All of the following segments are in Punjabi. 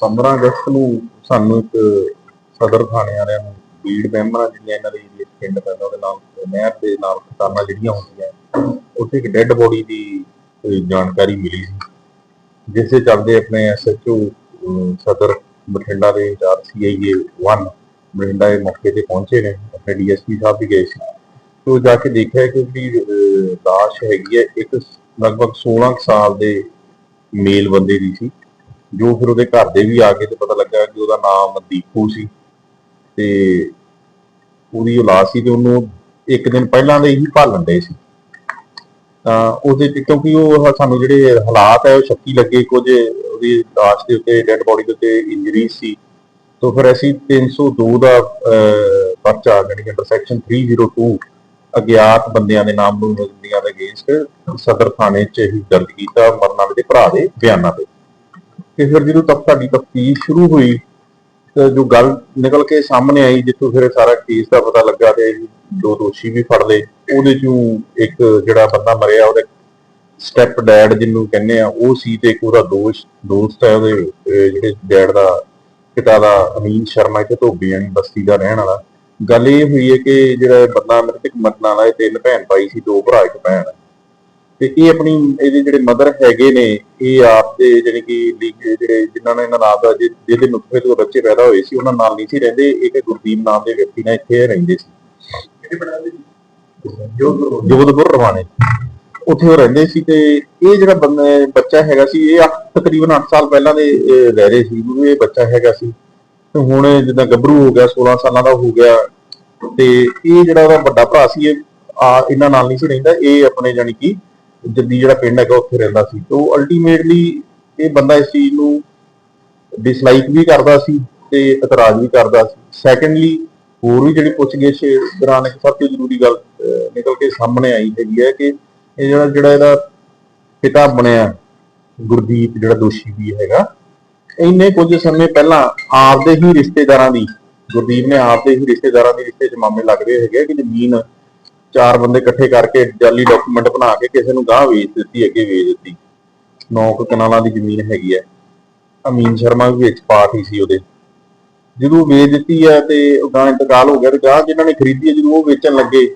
15 ਅਗਸਤ ਨੂੰ ਸਾਨੂੰ ਇੱਕ ਸਦਰ ਥਾਣੇ ਵਾਲਿਆਂ ਨੂੰ ਬੀੜ ਮੈਂਬਰਾਂ ਜਿਹੜੀਆਂ ਇਹਨਾਂ ਦੇ ਏਰੀਏ ਪਿੰਡ ਪੈਂਦਾ ਉਹਦੇ ਨਾਲ ਨਹਿਰ ਦੇ ਨਾਲ ਖਤਾਨਾਂ ਜਿਹੜੀਆਂ ਹੁੰਦੀਆਂ, ਉੱਥੇ ਇੱਕ ਡੈੱਡ ਬੋਡੀ ਦੀ ਜਾਣਕਾਰੀ ਮਿਲੀ ਸੀ, ਜਿਸ ਦੇ ਚੱਲਦੇ ਆਪਣੇ ਐਸਐਚਓ ਸਦਰ ਬਠਿੰਡਾ ਦੇ ਇੰਚਾਰਜ ਸੀਆਈਏ 1 ਬਠਿੰਡਾ ਦੇ ਮੌਕੇ ਤੇ ਪਹੁੰਚੇ ਨੇ, ਆਪਣੇ ਡੀਐਸਪੀ ਸਾਹਿਬ ਵੀ ਗਏ ਸੀ, ਤੇ ਉਹ ਜਾ ਕੇ ਦੇਖਿਆ ਕਿ ਜਿਹੜੀ ਲਾਸ਼ ਹੈਗੀ ਹੈ, ਇੱਕ ਲਗਭਗ 16 ਕੁ ਸਾਲ ਦੇ ਮੇਲ ਬੰਦੇ ਦੀ ਸੀ ਜੋ ਫਿਰ ਉਹਦੇ ਘਰ ਦੇ ਵੀ ਆ ਕੇ ਤੇ ਪਤਾ ਲੱਗਾ ਕਿ ਉਹਦਾ ਨਾਮ ਦੀਪੂ ਸੀ ਤੇ ਉਹਦੀ ਔਲਾਦ ਸੀ ਤੇ ਉਹਨੂੰ ਇੱਕ ਦਿਨ ਪਹਿਲਾਂ ਦੇ ਹੀ ਭਾਲਣ ਦੇ ਸੀ। ਤਾਂ ਉਹਦੇ ਤੇ ਕਿਉਂਕਿ ਉਹ ਸਾਨੂੰ ਜਿਹੜੇ ਹਾਲਾਤ ਹੈ ਉਹ ਸ਼ੱਕੀ ਲੱਗੇ ਕੁਝ ਉਹਦੀ ਲਾਸ਼ ਦੇ ਉੱਤੇ ਡੈੱਡ ਬੋਡੀ ਦੇ ਉੱਤੇ ਇੰਜਰੀ ਸੀ। ਤਾਂ ਫਿਰ ਅਸੀਂ 302 ਦਾ ਅਹ, ਪਰਚਾ ਜਾਣੀ ਕਿ ਇੰਟਰਸੈਕਸ਼ਨ 302 ਅਗਿਆਤ ਬੰਦਿਆਂ ਦੇ ਨਾਮ ਨੂੰ ਬੰਦਿਆਂ ਦੇ ਅਗੇਂਸਟ ਸਦਰ ਥਾਣੇ 'ਚ ਹੀ ਦਰਜ ਕੀਤਾ ਮਰਨ ਦੇ ਭਰਾ ਦੇ ਬਿਆਨਾਂ ਤੇ। ਤੇ ਫਿਰ ਜਦੋਂ ਤੱਕ ਸਾਡੀ ਤਫਤੀਸ਼ ਸ਼ੁਰੂ ਹੋਈ ਜੋ ਗੱਲ ਨਿਕਲ ਕੇ ਸਾਹਮਣੇ ਆਈ, ਜਿੱਥੋਂ ਫਿਰ ਸਾਰਾ ਕੇਸ ਦਾ ਪਤਾ ਲੱਗਾ ਤੇ ਦੋ ਦੋਸ਼ੀ ਵੀ ਫੜ ਲਏ, ਉਹਦੇ ਚੋਂ ਇੱਕ ਜਿਹੜਾ ਬੰਦਾ ਮਰਿਆ, ਉਹਦੇ ਸਟੈਪ ਡੈਡ ਜਿਹਨੂੰ ਕਹਿੰਦੇ ਆ, ਉਹ ਸੀ ਤੇ ਇੱਕ ਉਹਦਾ ਦੋਸਤ ਦੋਸਤ ਹੈ ਉਹਦੇ ਜਿਹੜੇ ਡੈਡ ਦਾ ਪਿਤਾ ਦਾ ਅਮੀਨ ਸ਼ਰਮਾ, ਇੱਕ ਧੋਬੀ ਧੋਬੀਆਂ ਬਸਤੀ ਦਾ ਰਹਿਣ ਵਾਲਾ। ਗੱਲ ਇਹ ਹੋਈ ਹੈ ਕਿ ਜਿਹੜਾ ਬੰਦਾ ਮ੍ਰਿਤਕ ਮਰਨ ਵਾਲਾ, ਇਹ ਤਿੰਨ ਭੈਣ ਭਾਈ ਸੀ, ਦੋ ਭਰਾ, ਇੱਕ ਭੈਣ। ਤੇ ਇਹ ਆਪਣੀ ਇਹਦੇ ਜਿਹੜੇ ਮਦਰ ਹੈਗੇ ਨੇ ਇਹ ਆਪ ਦੇ ਜਿਹੜੇ ਕਿ ਜਿਹੜੇ ਜਿਨ੍ਹਾਂ ਨੇ ਇਹਨਾਂ ਨਾਲ ਦਾ ਜਿਹਦੇ ਨੁਤਫੇ ਤੋਂ ਬੱਚੇ ਪੈਦਾ ਹੋਏ ਸੀ ਉਹਨਾਂ ਨਾਲ ਨਹੀਂ ਸੀ ਰਹਿੰਦੇ ਇੱਕ ਗੁਰਦੀਪ ਨਾਮ ਦੇ ਵਿਅਕਤੀ ਨਾਲ ਇੱਥੇ ਰਹਿੰਦੇ ਸੀ। ਜੋਧਪੁਰ। ਰਵਾਨੇ ਉੱਥੇ ਉਹ ਰਹਿੰਦੇ ਸੀ ਤੇ ਇਹ ਜਿਹੜਾ ਬੱਚਾ ਹੈਗਾ ਸੀ ਇਹ ਤਕਰੀਬਨ 8 ਸਾਲ ਪਹਿਲਾਂ ਦੇ ਰਹਿ ਰਹੇ ਸੀ ਇਹ ਬੱਚਾ ਹੈਗਾ ਸੀ। ਤੇ ਹੁਣ ਜਿੱਦਾਂ ਗੱਭਰੂ ਹੋ ਗਿਆ 16 ਸਾਲਾਂ ਦਾ ਹੋ ਗਿਆ ਤੇ ਇਹ ਜਿਹੜਾ ਉਹਦਾ ਵੱਡਾ ਭਰਾ ਸੀ ਇਹ ਆ ਇਹਨਾਂ ਨਾਲ ਨਹੀਂ ਸੀ ਰਹਿੰਦਾ ਇਹ ਆਪਣੇ ਜਾਨੀ ਕਿ ਜੱਦੀ ਜਿਹੜਾ ਪਿੰਡ ਹੈਗਾ ਉੱਥੇ ਰਹਿੰਦਾ ਸੀ। ਤੇ ਉਹ ਅਲਟੀਮੇਟਲੀ ਇਹ ਬੰਦਾ ਇਸ ਚੀਜ਼ ਨੂੰ ਡਿਸਲਾਈਕ ਵੀ ਕਰਦਾ ਸੀ ਤੇ ਇਤਰਾਜ਼ ਵੀ ਕਰਦਾ ਸੀ। ਸੈਕੰਡਲੀ ਹੋਰ ਵੀ ਜਿਹੜੀ ਪੁੱਛਗਿੱਛ ਦੌਰਾਨ ਇੱਕ ਸਭ ਤੋਂ ਜ਼ਰੂਰੀ ਗੱਲ ਨਿਕਲ ਕੇ ਸਾਹਮਣੇ ਆਈ ਹੈਗੀ ਹੈ ਕਿ ਇਹ ਜਿਹੜਾ ਜਿਹੜਾ ਇਹਦਾ ਪਿਤਾ ਬਣਿਆ, ਗੁਰਦੀਪ ਜਿਹੜਾ ਦੋਸ਼ੀ ਵੀ ਹੈਗਾ, ਇੰਨੇ ਕੁਝ ਸਮੇਂ ਪਹਿਲਾਂ ਆਪਦੇ ਹੀ ਰਿਸ਼ਤੇਦਾਰਾਂ ਦੀ, ਗੁਰਦੀਪ ਨੇ ਆਪਦੇ ਹੀ ਰਿਸ਼ਤੇਦਾਰਾਂ ਦੇ ਰਿਸ਼ਤੇ 'ਚ ਮਾਮਲੇ ਲੱਗਦੇ ਹੈਗੇ ਕਿ ਜ਼ਮੀਨ ਚਾਰ ਬੰਦੇ ਇਕੱਠੇ ਕਰਕੇ ਜਾਲੀ ਡਾਕੂਮੈਂਟ ਬਣਾ ਕੇ ਕਿਸੇ ਨੂੰ ਗਾਹ ਵੇਚ ਦਿੱਤੀ, ਅੱਗੇ ਵੇਚ ਦਿੱਤੀ। ਨੌ ਕਨਾਲਾਂ ਦੀ ਜ਼ਮੀਨ ਹੈਗੀ ਹੈ। ਅਮੀਨ ਸ਼ਰਮਾ ਵੀ ਵਿੱਚ ਪਾਰਟੀ ਸੀ ਉਹਦੇ। ਜਦੋਂ ਵੇਚ ਦਿੱਤੀ ਹੈ ਤੇ ਉਹ ਇੰਤਕਾਲ ਹੋ ਗਿਆ ਤੇ ਗਾਂ ਜਿਨ੍ਹਾਂ ਨੇ ਖਰੀਦੀ ਹੈ, ਜਦੋਂ ਉਹ ਵੇਚਣ ਲੱਗੇ,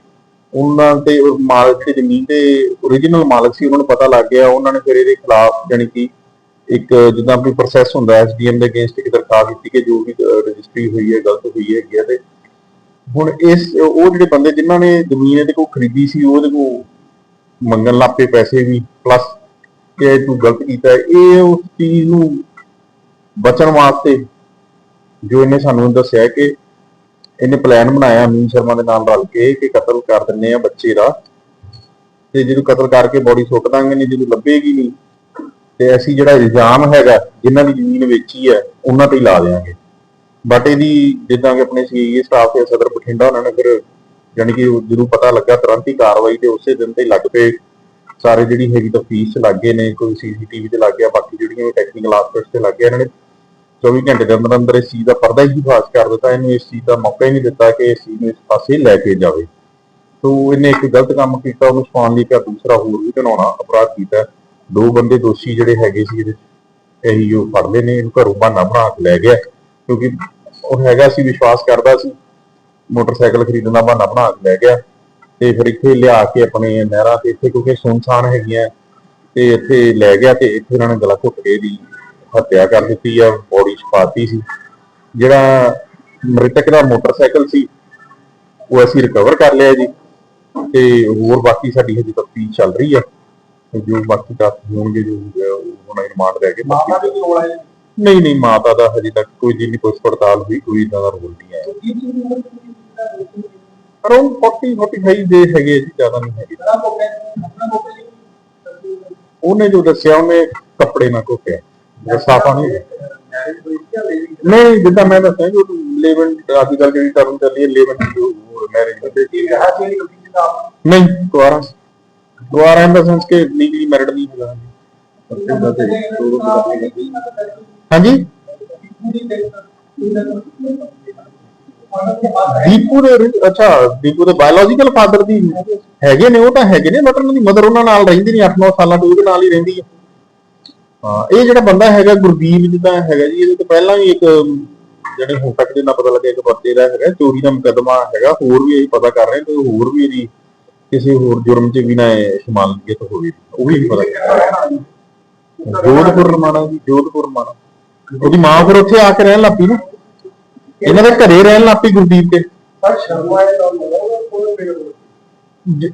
ਉਹਨਾਂ ਤੇ ਉਹ ਮਾਲਕ ਤੇ ਜ਼ਮੀਨ ਦੇ origignal ਮਾਲਕ ਸੀ, ਉਹਨਾਂ ਨੂੰ ਪਤਾ ਲੱਗ ਗਿਆ। ਉਹਨਾਂ ਨੇ ਫਿਰ ਇਹਦੇ ਖਿਲਾਫ ਜਾਣੀ ਕਿ ਇੱਕ ਜਿੱਦਾਂ ਵੀ ਪ੍ਰੋਸੈਸ ਹੁੰਦਾ ਐਸਡੀਐਮ ਦੇ ਅਗੇਂਸਟ ਇੱਕ ਦਰਖਾਸਤ ਦਿੱਤੀ ਕਿ ਜੋ ਵੀ ਰਜਿਸਟਰੀ ਹੋਈ ਹੈ, ਗਲਤ ਹੋਈ ਹੈਗੀ ਹੈ ਤੇ ਹੁਣ ਇਸ, ਉਹ ਜਿਹੜੇ ਬੰਦੇ ਜਿਨ੍ਹਾਂ ਨੇ ਜ਼ਮੀਨ ਇਹਦੇ ਕੋਲ ਖਰੀਦੀ ਸੀ ਉਹਦੇ ਕੋਲ ਮੰਗਣ ਲੱਪੇ ਪੈਸੇ ਵੀ ਪਲੱਸ ਕਿ ਤੂੰ ਗਲਤ ਕੀਤਾ ਇਹ ਉਸ ਚੀਜ਼ ਨੂੰ ਬਚਣ ਵਾਸਤੇ ਜੋ ਇਹਨੇ ਸਾਨੂੰ ਦੱਸਿਆ ਕਿ ਇਹਨੇ ਪਲਾਨ ਬਣਾਇਆ ਅਮੀਨ ਸ਼ਰਮਾ ਦੇ ਨਾਲ ਰਲ ਕੇ ਕਿ ਕਤਲ ਕਰ ਦਿੰਨੇ ਆ ਬੱਚੇ ਦਾ। ਤੇ ਜਦੋਂ ਕਤਲ ਕਰਕੇ ਬੋਡੀ ਸੁੱਟ ਦਾਂਗੇ ਨਹੀਂ ਜਦੋਂ ਲੱਭੇਗੀ ਨਹੀਂ ਤੇ ਅਸੀਂ ਜਿਹੜਾ ਇਲਜ਼ਾਮ ਹੈਗਾ, ਜਿਨ੍ਹਾਂ ਦੀ ਜ਼ਮੀਨ ਵੇਚੀ ਹੈ, ਉਹਨਾਂ ਤੇ ਹੀ ਲਾ ਦੇਵਾਂਗੇ ਬਟ ਇਹਦੀ ਜਿੱਦਾਂ ਕਿ ਆਪਣੇ ਸੀਏ ਸਟਾਫ ਤੇ ਸਦਰ ਬਠਿੰਡਾ ਉਹਨਾਂ ਨੇ ਫਿਰ ਯਾਨੀ ਕਿ ਜਦੋਂ ਪਤਾ ਲੱਗਾ ਤੁਰੰਤ ਹੀ ਕਾਰਵਾਈ ਤੇ ਉਸੇ ਦਿਨ ਤੇ ਲੱਗ ਪਏ। ਸਾਰੇ ਜਿਹੜੀ ਹੈਗੀ ਤਫਤੀਸ਼ ਚ ਲੱਗ ਗਏ ਨੇ, ਕੋਈ ਸੀਸੀਟੀਵੀ ਤੇ ਲੱਗ ਗਿਆ, ਬਾਕੀ ਜਿਹੜੀਆਂ ਟੈਕਨੀਕਲ ਆਸਪੈਕਟਸ ਤੇ ਲੱਗ ਗਿਆ, ਇਹਨਾਂ ਨੇ 24 ਘੰਟੇ ਦੇ ਅੰਦਰ ਅੰਦਰ ਇਸ ਚੀਜ਼ ਦਾ ਪਰਦਾ ਹੀ ਫਾਸ਼ ਕਰ ਦਿੱਤਾ। ਇਹਨੂੰ ਇਸ ਚੀਜ਼ ਦਾ ਮੌਕਾ ਹੀ ਨਹੀਂ ਦਿੱਤਾ ਕਿ ਇਸ ਚੀਜ਼ ਨੂੰ ਇਸ ਪਾਸੇ ਲੈ ਕੇ ਜਾਵੇ। ਸੋ ਇਹਨੇ ਇੱਕ ਗਲਤ ਕੰਮ ਕੀਤਾ, ਉਹਨੂੰ ਛੁਪਾਉਣ ਲਈ ਕਿ ਦੂਸਰਾ ਹੋਰ ਵੀ ਘਿਨਾਉਣਾ ਅਪਰਾਧ ਕੀਤਾ। ਦੋ ਬੰਦੇ ਦੋਸ਼ੀ ਜਿਹੜੇ ਹੈਗੇ ਸੀ, ਇਹਦੇ ਇਹੀ ਉਹ ਫੜ ਲਏ ਨੇ, ਇਹਨੂੰ ਘਰੋਂ ਬਹਾਨਾ ਬਣਾ ਕੇ ਲੈ ਗਿਆ। ਕਿਉਂਕਿ ਉਹ ਹੈਗਾ ਸੀ, ਵਿਸ਼ਵਾਸ ਕਰਦਾ ਸੀ। ਮੋਟਰਸਾਈਕਲ ਖਰੀਦਣ ਦਾ ਬਹਾਨਾ ਬਣਾ ਕੇ ਲੈ ਗਿਆ ਤੇ ਫਿਰ ਇੱਥੇ ਲਿਆ ਕੇ ਆਪਣੇ ਨਹਿਰਾਂ ਤੇ ਇੱਥੇ ਕਿਉਂਕਿ ਸੁਨਸਾਨ ਹੈਗੀਆਂ, ਤੇ ਇੱਥੇ ਲੈ ਗਿਆ ਤੇ ਇੱਥੇ ਇਹਨਾਂ ਨੇ ਗਲਾ ਘੁੱਟ ਕੇ ਦੀ ਹੱਤਿਆ ਕਰ ਦਿੱਤੀ ਆ, ਬੋਡੀ ਛਪਾਤੀ ਸੀ। ਜਿਹੜਾ ਮ੍ਰਿਤਕ ਦਾ ਮੋਟਰਸਾਈਕਲ ਸੀ, ਉਹ ਅਸੀਂ ਰਿਕਵਰ ਕਰ ਲਿਆ ਜੀ ਤੇ ਹੋਰ ਬਾਕੀ ਸਾਡੀ ਹਜੇ ਤਫਤੀਸ਼ ਚੱਲ ਰਹੀ ਆ ਜੋ ਬਾਕੀ ਤੱਥ ਹੋਣਗੇ, ਜੋ ਹੋਊਗਾ ਉਹ ਹੁਣ ਰਿਮਾਂਡ ਲੈ ਕੇ ਮਾਤਾ ਦੇ ਕੋਲ ਆਏ ਨਹੀਂ ਨਹੀਂ, ਮਾਤਾ ਦਾ ਹਜੇ ਤੱਕ ਕੋਈ ਜੀ ਨਹੀਂ ਪੁੱਛ ਪੜਤਾਲ ਹੋਈ, ਕੋਈ ਇਦਾਂ ਦਾ ਰੋਲ ਨਹੀਂ ਆਇਆ। ਅਰਾਊਂਡ 40 45 ਦੇ ਹੈਗੇ ਜੀ, ਜ਼ਿਆਦਾ ਨਹੀਂ ਹੈਗੇ। ਉਹਨੇ ਜੋ ਦੱਸਿਆ, ਉਹਨੇ ਕੱਪੜੇ ਨਾਲ ਘੋਟਿਆ ਜੇ ਸਾਫਾ ਨਹੀਂ ਹੈ। ਨਹੀਂ, ਜਿੱਦਾਂ ਮੈਂ ਦੱਸਿਆ ਜੋ ਲੇਵਨ ਅੱਜ ਕੱਲ ਜਿਹੜੀ ਟਰਮ ਚੱਲੀ ਹੈ ਲੇਵਨ ਜੋ ਮੈਰਿਜ ਦੇ ਨਹੀਂ ਦੁਆਰਾ ਦੁਆਰਾ ਇਨ ਦਾ ਸੈਂਸ ਕਿ ਲੀਗਲੀ ਮੈਰਿਡ ਨਹੀਂ ਹੈਗਾ ਹਾਂਜੀ? ਦੀਪੂ ਦੇ ਅੱਛਾ, ਦੀਪੂ ਦੇ ਬਾਇਓਲੋਜੀਕਲ ਫਾਦਰ ਦੀ ਹੈਗੇ ਨੇ, ਉਹ ਤਾਂ ਹੈਗੇ ਨੇ ਬਟ ਉਹਨਾਂ ਦੀ ਮਦਰ ਉਹਨਾਂ ਨਾਲ ਰਹਿੰਦੀ ਨਹੀਂ 8-9 ਸਾਲਾਂ ਤੋਂ ਉਹਦੇ ਨਾਲ ਹੀ ਰਹਿੰਦੀ ਹੈ। ਹਾਂ, ਇਹ ਜਿਹੜਾ ਬੰਦਾ ਹੈਗਾ ਗੁਰਦੀਪ ਜਿੱਦਾਂ ਹੈਗਾ ਜੀ, ਇਹਦੇ ਤੋਂ ਪਹਿਲਾਂ ਵੀ ਇੱਕ, ਜਿਹੜੇ ਹੁਣ ਤੱਕ ਜਿੰਨਾ ਪਤਾ ਲੱਗਿਆ ਇੱਕ ਬੰਦੇ ਦਾ ਹੈਗਾ, ਚੋਰੀ ਦਾ ਮੁਕੱਦਮਾ ਹੈਗਾ, ਹੋਰ ਵੀ ਅਸੀਂ ਪਤਾ ਕਰ ਰਹੇ ਹਾਂ ਹੋਰ ਵੀ ਇਹਦੀ ਕਿਸੇ ਹੋਰ ਜੁਰਮ 'ਚ ਵੀ ਨਾ ਇਹ ਸ਼ਮਾਲੀਅਤ ਹੋਵੇ, ਉਹ ਵੀ ਪਤਾ। ਜੋਧਪੁਰ ਰਮਾਣਾ ਜੀ, ਜੋਧਪੁਰ ਰਮਾਣਾ। ਉਹਦੀ ਮਾਂ ਫਿਰ ਉੱਥੇ ਆ ਕੇ ਰਹਿਣ ਲੱਪੀ ਨਾ। ਇਹਨਾਂ ਦੇ ਘਰੇ ਰਹਿਣ ਲੱਪੀ ਗੁਰਦੀਪ ਕੇ।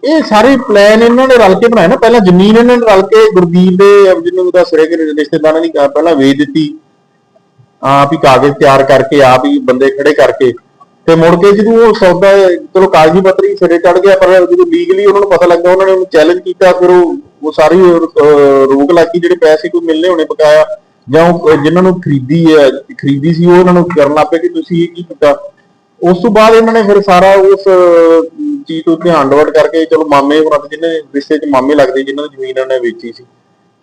ਇਹ ਸਾਰੇ ਪਲਾਨ ਇਹਨਾਂ ਨੇ ਰਲ ਕੇ ਬਣਾਏ ਨਾ, ਪਹਿਲਾਂ ਜ਼ਮੀਨ ਇਹਨਾਂ ਨੇ ਰਲ ਕੇ ਗੁਰਦੀਪ ਦੇ, ਜਿਹਨੂੰ ਦੱਸ ਰਹੇ ਕਿ ਰਿਸ਼ਤੇਦਾਰਾਂ ਦੀ ਪਹਿਲਾਂ ਵੇਚ ਦਿੱਤੀ। ਆਪ ਹੀ ਕਾਗਜ਼ ਤਿਆਰ ਕਰਕੇ, ਆਪ ਹੀ ਬੰਦੇ ਖੜੇ ਕਰਕੇ। ਤੇ ਮੁੜ ਕੇ ਜਦੋਂ ਉਹ ਸੌਦਾ ਚਲੋ ਕਾਗਜ਼ੀ ਪੱਤਰੀ ਸਿਰੇ ਚੜ ਗਿਆ, ਪਰ ਜਦੋਂ ਲੀਗਲੀ ਉਹਨਾਂ ਨੂੰ ਪਤਾ ਲੱਗਾ, ਉਹਨਾਂ ਨੇ ਉਹਨੂੰ ਚੈਲੰਜ ਕੀਤਾ, ਫਿਰ ਉਹ ਉਹ ਸਾਰੀ ਰੋਕ ਲਾਗੀ ਜਿਹੜੇ ਪੈਸੇ ਕੋਈ ਮਿਲਨੇ ਹੋਣੇ ਪਕਾਇਆ। ਜਾਂ ਉਹ ਜਿਨ੍ਹਾਂ ਨੂੰ ਖਰੀਦੀ ਹੈ, ਖਰੀਦੀ ਸੀ, ਉਹ ਉਹਨਾਂ ਨੂੰ ਕਰਨ ਲੱਗ ਪਏ ਕਿ ਤੁਸੀਂ ਇਹ ਕੀ ਕੀਤਾ? ਉਸ ਤੋਂ ਬਾਅਦ ਇਹਨਾਂ ਨੇ ਫਿਰ ਸਾਰਾ ਉਸ ਚੀਜ਼ ਤੋਂ ਧਿਆਨ ਡਿਵਰਟ ਕਰਕੇ ਚਲੋ ਮਾਮੇ ਹੋਰਾਂ ਦੇ ਜਿਹਨੇ ਰਿਸ਼ਤੇ 'ਚ ਮਾਮੇ ਲੱਗਦੇ, ਜਿਨ੍ਹਾਂ ਦੀ ਜ਼ਮੀਨ ਇਹਨਾਂ ਵੇਚੀ ਸੀ,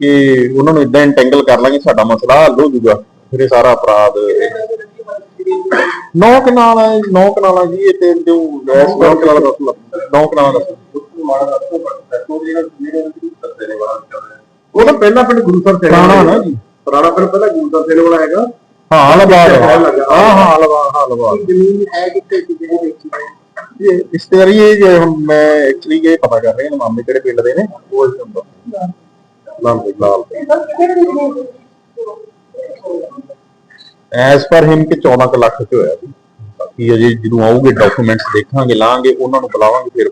ਕਿ ਉਹਨਾਂ ਨੂੰ ਇਦਾਂ ਇੰਟੈਂਗਲ ਕਰ ਲਾਂਗੇ, ਸਾਡਾ ਮਸਲਾ ਹੱਲ ਹੋ ਜਾਊਗਾ, ਫਿਰ ਇਹ ਸਾਰਾ ਅਪਰਾਧ ਨੌ ਕਨਾਲ ਹੈ ਨੌ ਕਨਾਲਾਂ ਜੀ, ਇਹ ਤੇ ਜੋ ਇਸ ਨੌ ਕਨਾਲ ਦਾ ਨੌ ਕਨਾਲ ਦਾ ਉਹ ਤਾਂ ਪਹਿਲਾਂ ਪਿੰਡ ਗੁਰੂਸਰ ਤੇ ਪੁਰਾਣਾ ਨਾ ਜੀ। ਪੁਰਾਣਾ ਫਿਰ ਪਹਿਲਾਂ ਗੁਰਦਾ ਸੇਲ ਵਾਲਾ ਹੈਗਾ। ਹਾਂ ਹਲਵਾਦ ਹਾਂ। ਹਾਂ ਹਾਂ ਹਲਵਾਦ ਹਲਵਾਦ ਜ਼ਮੀਨ ਹੈ ਕਿੱਥੇ ਕਿਹਦੇ ਹੈ ਇਹ ਇਸ ਤਰੀ ਇਹ ਜੇ ਹੁਣ ਮੈਂ ਐਕਚੁਅਲੀ ਇਹ ਪਤਾ ਕਰ ਰਿਹਾ ਮਾਮੇ ਕਿਹੜੇ ਪਿੰਡ ਦੇ ਨੇ? ਉਹ ਨੰਬਰ ਲਾਲ ਦੇ ਲਾਲ। ਐਸ ਪਰ ਹਿਮ ਕਿ 14 ਕੁ ਲੱਖ ਚ ਹੋਇਆ ਸੀ। ਬਾਕੀ ਅਜੇ ਜਦੋਂ ਆਉਗੇ ਡਾਕੂਮੈਂਟਸ ਦੇਖਾਂਗੇ ਲਾਂਗੇ ਉਹਨਾਂ ਨੂੰ ਬੁਲਾਵਾਂਗੇ ਫਿਰ